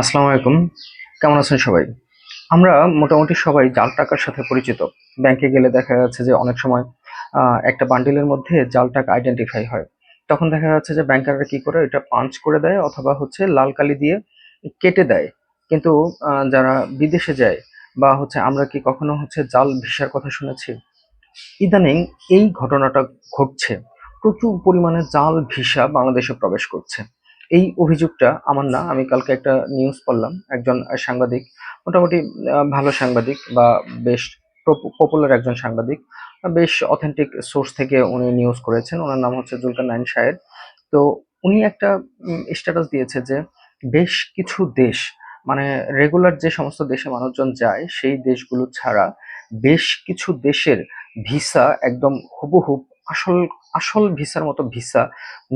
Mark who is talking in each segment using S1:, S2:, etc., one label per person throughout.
S1: আসসালামু আলাইকুম। কেমন আছেন সবাই? আমরা মোটামুটি সবাই জাল টাকার সাথে পরিচিত। ব্যাংকে গেলে দেখা যাচ্ছে যে অনেক সময় একটা বান্ডিলের মধ্যে জাল টাকা আইডেন্টিফাই হয়। তখন দেখা যাচ্ছে যে ব্যাংকাররা কি করে, এটা পাঞ্চ করে দেয় অথবা হচ্ছে লাল কালি দিয়ে কেটে দেয়। কিন্তু যারা বিদেশে যায় বা হচ্ছে আমরা কি কখনো হচ্ছে জাল ভিসার কথা শুনেছি, ইদানিং এই ঘটনাটা ঘটছে। প্রচুর পরিমাণে জাল ভিসা বাংলাদেশে প্রবেশ করছে। এই অভিযোগটা আমার না, আমি কালকে একটা নিউজ পড়লাম, একজন সাংবাদিক, মোটামুটি ভালো সাংবাদিক বা বেশ পপুলার একজন সাংবাদিক, বেশ অথেন্টিক সোর্স থেকে উনি নিউজ করেছেন, ওনার নাম হচ্ছে জুলকার নাইন শাহের তো উনি একটা স্ট্যাটাস দিয়েছে যে বেশ কিছু দেশ মানে রেগুলার যে সমস্ত দেশে মানুষজন যায়, সেই দেশগুলো ছাড়া বেশ কিছু দেশের ভিসা একদম হুবহুব আসল আসল ভিসার মতো ভিসা,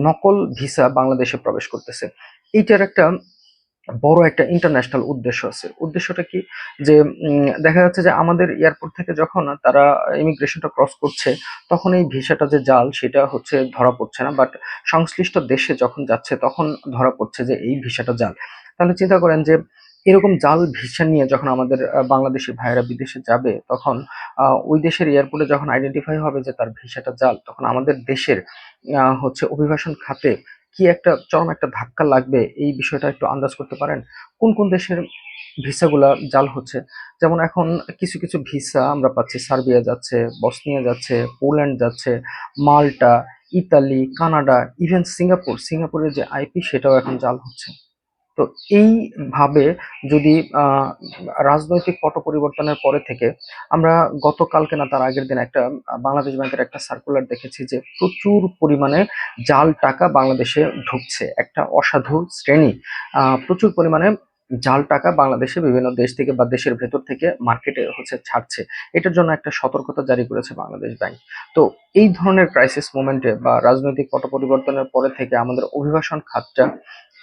S1: নকল ভিসা বাংলাদেশে প্রবেশ করতেছে। এইটার একটা বড় একটা ইন্টারন্যাশনাল উদ্দেশ্য আছে। উদ্দেশ্যটা কি? যে দেখা যাচ্ছে যে আমাদের এয়ারপোর্ট থেকে যখন তারা ইমিগ্রেশনটা ক্রস করছে, তখন এই ভিসাটা যে জাল, সেটা হচ্ছে ধরা পড়ছে না। বাট সংশ্লিষ্ট দেশে যখন যাচ্ছে, তখন ধরা পড়ছে যে এই ভিসাটা জাল। তাহলে চিন্তা করেন যে এরকম জাল ভিসা নিয়ে যখন আমাদের বাংলাদেশি ভাইয়েরা বিদেশে যাবে, তখন ওই দেশের এয়ারপোর্টে যখন আইডেন্টিফাই হবে যে তার ভিসাটা জাল, তখন আমাদের দেশের হচ্ছে অভিবাসন খাতে কি একটা চরম একটা ধাক্কা লাগবে, এই বিষয়টা একটু আন্দাজ করতে পারেন? কোন কোন দেশের ভিসাগুলা জাল হচ্ছে? যেমন এখন কিছু কিছু ভিসা আমরা পাচ্ছি, সার্বিয়া যাচ্ছে, বসনিয়া যাচ্ছে, পোল্যান্ড যাচ্ছে, Malta, Italy, Canada even Singapore. সিঙ্গাপুরের যে আইপি, সেটাও এখন জাল হচ্ছে। তো এইভাবে যদি রাজনৈতিক পট পরিবর্তনের পরে থেকে আমরা গতকালকে না তার আগের দিন একটা, বাংলাদেশ ব্যাংকের একটা সার্কুলার দেখেছি যে প্রচুর পরিমাণে জাল টাকা বাংলাদেশে ঢুকছে। একটা অসাধু শ্রেণি প্রচুর পরিমাণে জাল টাকা বাংলাদেশে বিভিন্ন দেশ থেকে বা দেশের ভেতর থেকে মার্কেটে হচ্ছে ছাড়ছে। এটার জন্য একটা সতর্কতা জারি করেছে বাংলাদেশ ব্যাংক। তো এই ধরনের ক্রাইসিস মোমেন্টে বা রাজনৈতিক পট পরিবর্তনের পরে থেকে আমাদের অভিবাসন খাতটা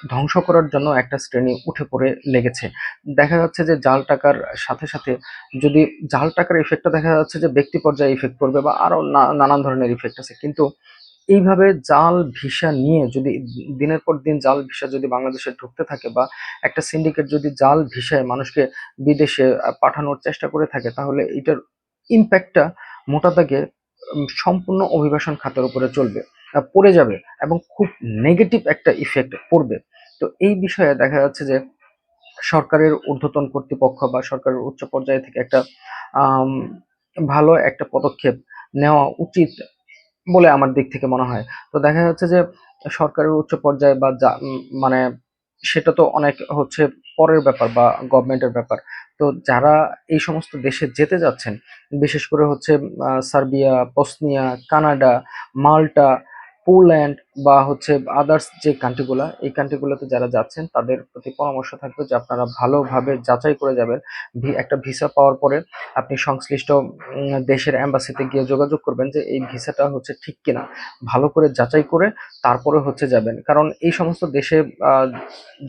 S1: ধ্বংস করার জন্য একটা শ্রেণি উঠে পড়ে লেগেছে। দেখা যাচ্ছে যে জাল টাকার সাথে সাথে যদি জাল টাকার ইফেক্টটা দেখা যাচ্ছে যে ব্যক্তি পর্যায়ে ইফেক্ট করবে বা আরও নানান ধরনের ইফেক্ট আছে। কিন্তু এইভাবে জাল ভিসা নিয়ে যদি দিনের পর দিন জাল ভিসা যদি বাংলাদেশে ঢুকতে থাকে বা একটা সিন্ডিকেট যদি জাল ভিসায় মানুষকে বিদেশে পাঠানোর চেষ্টা করে থাকে, তাহলে এটার ইম্প্যাক্টটা মোটা দাগে সম্পূর্ণ অভিবাসন খাতের উপরে চলবে পড়ে যাবে এবং খুব নেগেটিভ একটা ইফেক্ট পড়বে। তো এই বিষয়ে দেখা যাচ্ছে যে সরকারের ঊর্ধ্বতন কর্তৃপক্ষ বা সরকারের উচ্চ পর্যায়ে থেকে একটা ভালো একটা পদক্ষেপ নেওয়া উচিত বলে আমার দিক থেকে মনে হয়। তো দেখা যাচ্ছে যে সরকারের উচ্চ পর্যায়ে বা মানে সেটা তো অনেক হচ্ছে পরের ব্যাপার বা গভর্নমেন্টের ব্যাপার। তো যারা এই সমস্ত দেশে যেতে যাচ্ছেন, বিশেষ করে হচ্ছে Serbia, Bosnia, Canada, Malta, Poland বা হচ্ছে আদার্স যে কান্ট্রিগুলা এই কান্ট্রিগুলোতে যারা যাচ্ছেন, তাদের প্রতি পরামর্শ থাকবে যে আপনারা ভালোভাবে যাচাই করে যাবেন। ভি- একটা ভিসা পাওয়ার পরে আপনি সংশ্লিষ্ট দেশের অ্যাম্বাসিতে গিয়ে যোগাযোগ করবেন যে এই ভিসাটা হচ্ছে ঠিক কিনা। ভালো করে যাচাই করে তারপরে হচ্ছে যাবেন। কারণ এই সমস্ত দেশে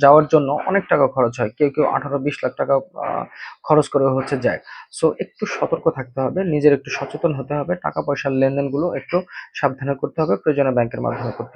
S1: যাওয়ার জন্য অনেক টাকা খরচ হয়। কেউ কেউ আঠারো বিশ লাখ টাকা খরচ করে হচ্ছে যায়। সো একটু সতর্ক থাকতে হবে, নিজের একটু সচেতন হতে হবে টাকা পয়সার লেনদেনগুলো একটু সাবধানে করতে হবে, প্রয়োজনে ব্যাংকের মাধ্যমে করতে